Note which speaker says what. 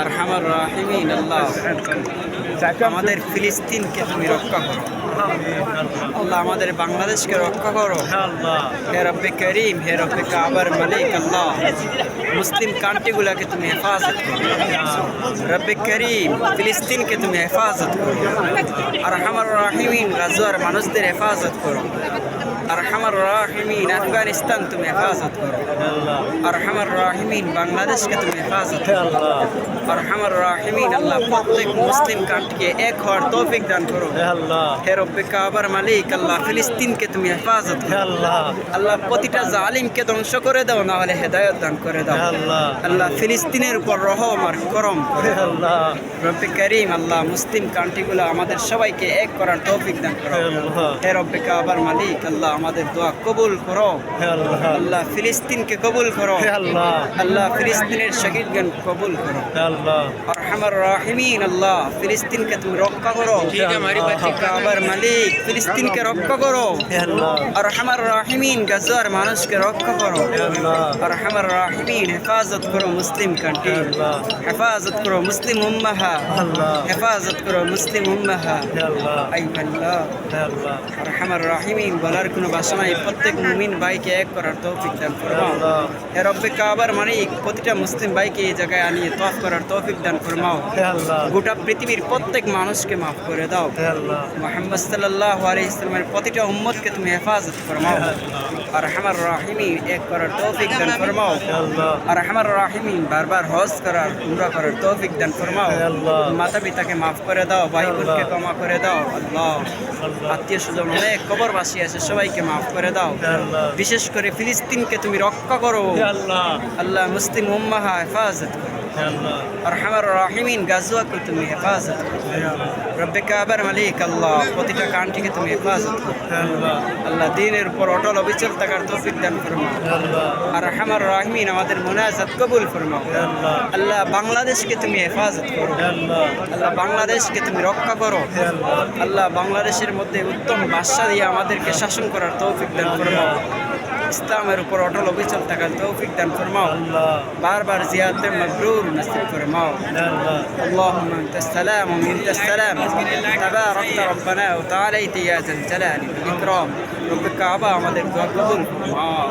Speaker 1: আর হামার রাহিমিন, আল্লাহ। আমাদের ফিলিস্তিনকে তুমি রক্ষা করো। আল্লাহ আমাদের বাংলাদেশকে রক্ষা করো। হে রব্বে করিম, হে রব্বে কাবার মালিক, আল্লাহ। মুসলিম কান্ট্রিগুলোকে তুমি হেফাজত করো। রব্বে করিম, ফিলিস্তিনকে তুমি হেফাজত করো। আর হামার রাহিমিন গাজোয়ার মানুষদের হেফাজত করো। আর হামার রাহিমিন আফগানিস্তান তুমি হেফাজত করো। আর হামার রাহিমিন বাংলাদেশকে তুমি হেফাজত করো। আর হামার রাহিমিন আল্লাহ প্রত্যেক মুসলিম কান্ট্রিকে এক হওয়ার তৌফিক দান করো। হে রব্বে কাবার মালিক আল্লাহ ফিলিস্তিনকে তুমি হেফাজত করো। আল্লাহ। প্রতিটা জালিমকে ধ্বংস করে দাও না হলে হেদায়ত দান করে দাও। আল্লাহ। ফিলিস্তিনের উপর রহম আর করম করে। রব্বে করিম আল্লাহ মুসলিম কান্ট্রিগুলো আমাদের সবাইকে এক করার তৌফিক দান করো। হে রব্বে কাবার মালিক আল্লাহ আমাদের দোয়া কবুল করো আল্লাহ ফিলিস্তিনকে কবুল করো আল্লাহ ফিলিস্তিনের শহীদগণ কবুল করো আর আমার রাহিমিন আল্লাহ ফিলিস্তিনকে তুমি রক্ষা করো কাবার মালিক ফিলিস্তিনকে রক্ষা করো আর আমার রাহিমিন গাজার মানুষকে রক্ষা করো আর আমার রাহিমিন হেফাজত করো মুসলিম কান্ট্রি হেফাজত করো মুসলিম উম্মাহা হেফাজত করো মুসলিম উম্মাহা আই আল্লাহ আর আমার রাহিমিন বলার কোনো ভাষা নাই প্রত্যেক মুমিন ভাইকে এক করার তৌফিক দান ফরমাও হে রব্বে কাবার মালিক প্রতিটা মুসলিম ভাইকে এই জায়গায় আনিয়ে তফ করার তৌফিক দান ফরমাও গোটা পৃথিবীর প্রত্যেক মানুষকে মাফ করে দাও। মোহাম্মদ সাল্লাহ ইসলামের প্রতিটা উম্মতকে তুমি হেফাজত ফরমাও আর আমার রাহিমি এক করার তৌফিক দান ফরমাও আর আমার রাহিমিন বারবার হজ করার উমরা করার তৌফিক দান ফরমাও মাতা পিতাকে মাফ করে দাও ভাই বোনকে ক্ষমা করে দাও। আল্লাহ। আত্মীয় স্বজন অনেক কবরবাসী আছে সবাইকে মাফ করে দাও। বিশেষ করে ফিলিস্তিনকে তুমি রক্ষা করো। আল্লাহ মুসলিম উম্মাহা হেফাজত করো। আর রাহিমিন গাজুয়াকে তুমি হেফাজত রব্বে কাবার মালিক আল্লাহ প্রতিটা কান্ট্রিকে তুমি হেফাজত আল্লাহ দিনের উপর অটল অবিচল থাকার তৌফিক দান ফরমাও আর আমার রাহিমিন আমাদের মোনাজাত কবুল ফরমাও আল্লাহ বাংলাদেশকে তুমি হেফাজত করো। আল্লাহ বাংলাদেশকে তুমি রক্ষা করো। আল্লাহ বাংলাদেশের মধ্যে উত্তম বাদশা দিয়ে আমাদেরকে শাসন করার তৌফিক দান ফরমাও ইসলামের উপর অটল অবিচল থাকার তৌফিক দান ফরমাও বারবার জিয়াতে মকরুর নসিব ফরমাও اللهم انت السلام ومنك السلام تباركت ربنا وتعاليت يا ذا الجلال والاكرام رب الكعبه আমাদের দোয়া কবুল ফরমাও